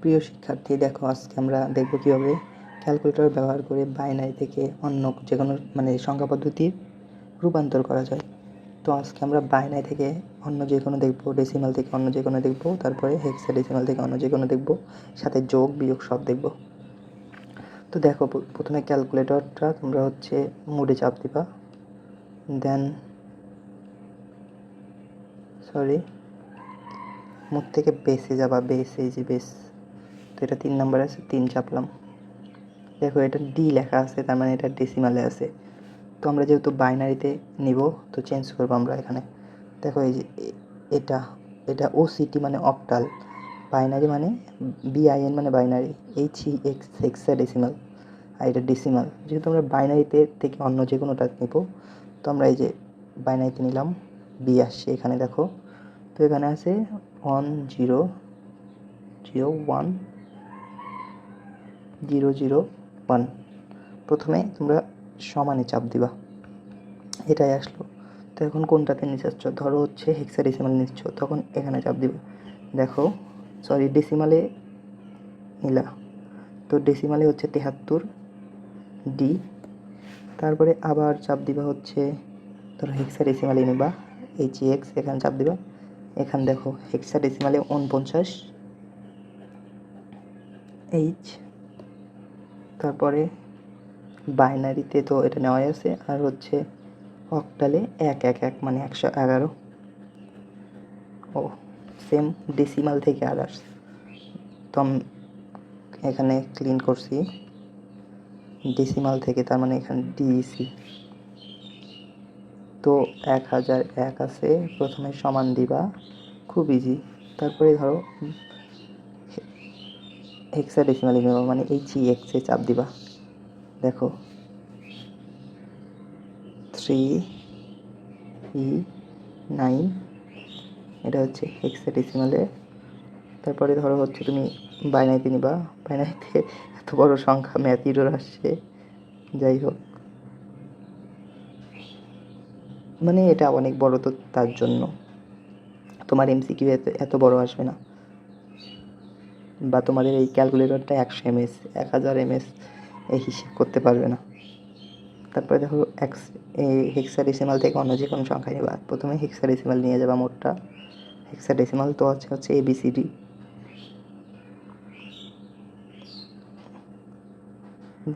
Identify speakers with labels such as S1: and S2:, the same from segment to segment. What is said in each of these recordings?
S1: প্রিয় শিক্ষার্থী, দেখো, আজকে আমরা দেখব কীভাবে ক্যালকুলেটর ব্যবহার করে বাইনারি থেকে অন্য যে কোনো মানে সংখ্যা পদ্ধতির রূপান্তর করা যায়। তো আজকে আমরা বাইনারি থেকে অন্য যে কোনো দেখব ডেসিমাল থেকে অন্য যে কোনো দেখব, তারপরে হেক্সা ডেসিমাল থেকে অন্য যে কোনো দেখব, সাথে যোগ, বিয়োগ সব দেখব। তো দেখো প্রথমে ক্যালকুলেটরটা তোমরা হচ্ছে মুডে চাপ দিবা দেন সরি মুড থেকে বেসে যাবা বেস এই যে বেস তো এটা তিন নাম্বার আছে, তিন চাপলাম। দেখো এটা ডি লেখা আছে, তার মানে এটা ডেসিমালে আছে। তো আমরা যেহেতু বাইনারিতে নিব, তো চেঞ্জ করব আমরা এখানে। দেখো এই যে এটা এটা ও সিটি মানে অপটাল বাইনারি মানে বিআইএন মানে binary H E X hexa decimal আর এটা ডেসিমাল যেহেতু আমরা বাইনারিতে থেকে অন্য যে কোনোটা নিব, তো আমরা এই যে বাইনারিতে নিলাম বি আসছে এখানে, দেখো। তো এখানে আছে one zero zero one zero zero one. প্রথমে তোমরা সমানে চাপ দিবা। এটাই আসলো। তো এখন কোনটাতে নিচে আসছো? ধরো হচ্ছে হেক্সা ডেসিমাল নিচ্ছ, তখন এখানে চাপ দিবে। দেখো সরি ডেসিমালে নিলা। তো ডেসিমালে হচ্ছে তেহাত্তর ডি তারপরে আবার চাপ দিবা হচ্ছে, ধরো হেক্সা ডেসিমালে নিবা এইচ এক্স এখানে চাপ দিবা। এখানে দেখো হেক্সা ডেসিমালে উনপঞ্চাশ এইচ তারপরে বাইনারিতে তো এটা নেওয়াই আছে, আর হচ্ছে অক্টালে এক এক এক মানে একশো এগারো। ও সেম ডেসিমাল থেকে আসছে তো এখানে ক্লিন করছি। ডেসিমাল থেকে তার মানে এখানে ডিইসি তো এক হাজার এক আছে, প্রথমে সমান দিবা। খুব ইজি তারপরে ধরো হেক্সা ডেসিমালি নেবা মানে এইচ ই এক্সে চাপ দিবা। দেখো। থ্রি ই নাইন এটা হচ্ছে হেক্সা ডেসিমালে তারপরে ধরো হচ্ছে তুমি বাইনারিতে নিবা। বাইনারিতে এত বড় সংখ্যা ম্যাথ আসছে। যাই হোক। মানে এটা অনেক বড় তো তার জন্য। তোমার এমসিকিউ এত এত বড় আসবে না। বা তোমাদের এই ক্যালকুলেটরটা একশো এমএস, এক হাজার এমএস এই হিসেব করতে পারবে না। তারপরে দেখো এক্স হেক্সাডেসিমাল থেকে অন্য যে কোনো সংখ্যা নেবা। প্রথমে হেক্সা হেক্সাডেসিমাল নিয়ে যাবা মোটটা। হেক্সা হেক্সাডেসিমাল তো আছে হচ্ছে এবিসিডি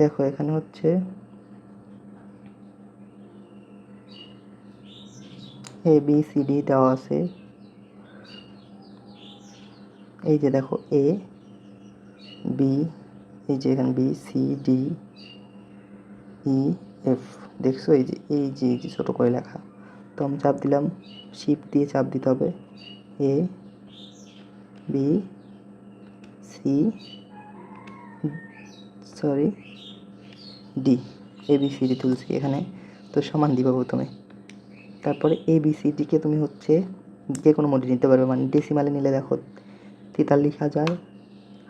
S1: দেখো, এখানে হচ্ছে এ বি সি ডি দেওয়া আছে। এই যে দেখো এ বি এই যে এখানে B C D E F দেখছ? এই যে এই যে এই যে ছোটো করে লেখা। তো আমি চাপ দিলাম শিপ দিয়ে চাপ দিতে হবে। A B C sorry D A B C D তুলছি এখানে। তো সমান দিবা প্রথমে। তারপরে এ বি সি ডিকে তুমি হচ্ছে, যে কোনো মোডে নিতে পারবে। মানে ডেসিমালে নিলে দেখো, তেতাল্লিশ হাজার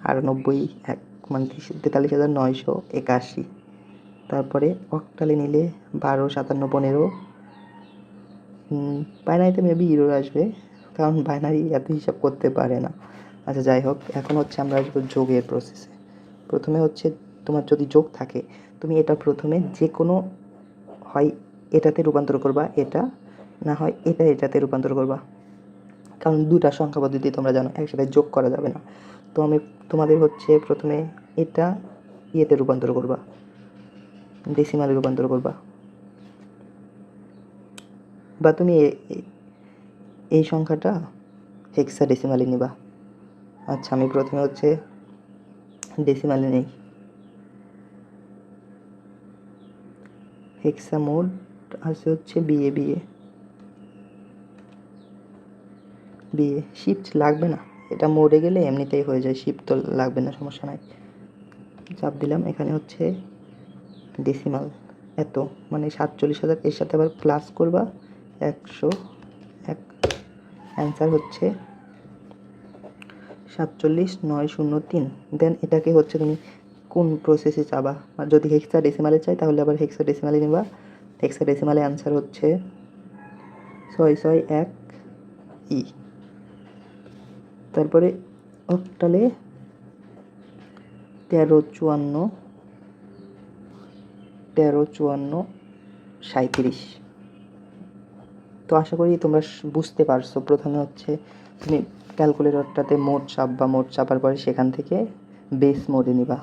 S1: আটানব্বই, এক মানে তেতাল্লিশ হাজার নয়শো একাশি। তারপরে অক্টালে নিলে বারো, সাতান্ন, পনেরো। বাইনারিতে মেবি ইরোর আসবে, কারণ বাইনারি এত হিসাব করতে পারে না। আচ্ছা যাই হোক, এখন হচ্ছে আমরা আসব যোগের প্রসেসে প্রথমে হচ্ছে তোমার যদি যোগ থাকে, তুমি এটা প্রথমে যে কোনো হয় এটাতে রূপান্তর করবা, এটা না হয় এটা এটাতে রূপান্তর করবা। কারণ দুটা সংখ্যা পদ্ধতি তোমরা জানো, একসাথে যোগ করা যাবে না। তো আমি তোমাদের হচ্ছে প্রথমে এটা ইয়েতে রূপান্তর করবা। ডেসিমালে রূপান্তর করবা। বা তুমি এই সংখ্যাটা হেক্সা ডেসিমালে নিবা। আচ্ছা আমি প্রথমে হচ্ছে ডেসিমালে নেই। হেক্সা মোড আছে হচ্ছে বিয়ে বিয়ে বিয়ে শিফট লাগবে না। এটা মরে গেলে এমনিতেই হয়ে যায় শিফট তো লাগবে না, সমস্যা নাই। চাপ দিলাম, এখানে হচ্ছে ডেসিমাল এত। মানে সাতচল্লিশ হাজার, এর সাথে আবার প্লাস করবা, একশো এক। অ্যান্সার হচ্ছে সাতচল্লিশ নয় শূন্য তিন। দেন এটাকে হচ্ছে তুমি কোন প্রসেসে চাবা? আর যদি হেক্সা ডেসিমালে চাই, তাহলে আবার হেক্সা ডেসিমালে নেবা। হেক্সা ডেসিমালে অ্যান্সার হচ্ছে ছয় ছয়, এক, ই। তারপরে অক্টালে তেরো চুয়ান্ন তেরো চুয়ান্ন, সাঁইত্রিশ। তো আশা করি তোমরা বুঝতে পারছ। প্রথমে হচ্ছে তুমি ক্যালকুলেটরটাতে মোট চাপবা মোট চাপার পরে সেখান থেকে বেস মোডে নিবা।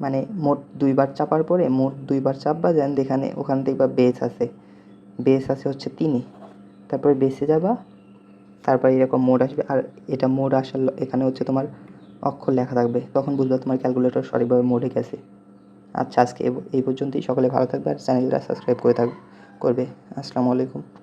S1: মানে মোট দুইবার চাপার পরে মোট দুইবার চাপবা দেন এখানে ওখান থেকে বা বেস আছে বেস আছে হচ্ছে তিনি। তারপরে বেসে যাবা তারপর এরকম মোড আসবে। আর এটা মোড আসার এখানে হচ্ছে তোমার অক্ষর লেখা থাকবে। তখন বুঝবে তোমার ক্যালকুলেটর সঠিকভাবে মোডে গেছে। আচ্ছা আজকে এই পর্যন্তই। সকলে ভালো থাকবে আর চ্যানেলটা সাবস্ক্রাইব করে থাকবে করবে। আসসালামু আলাইকুম।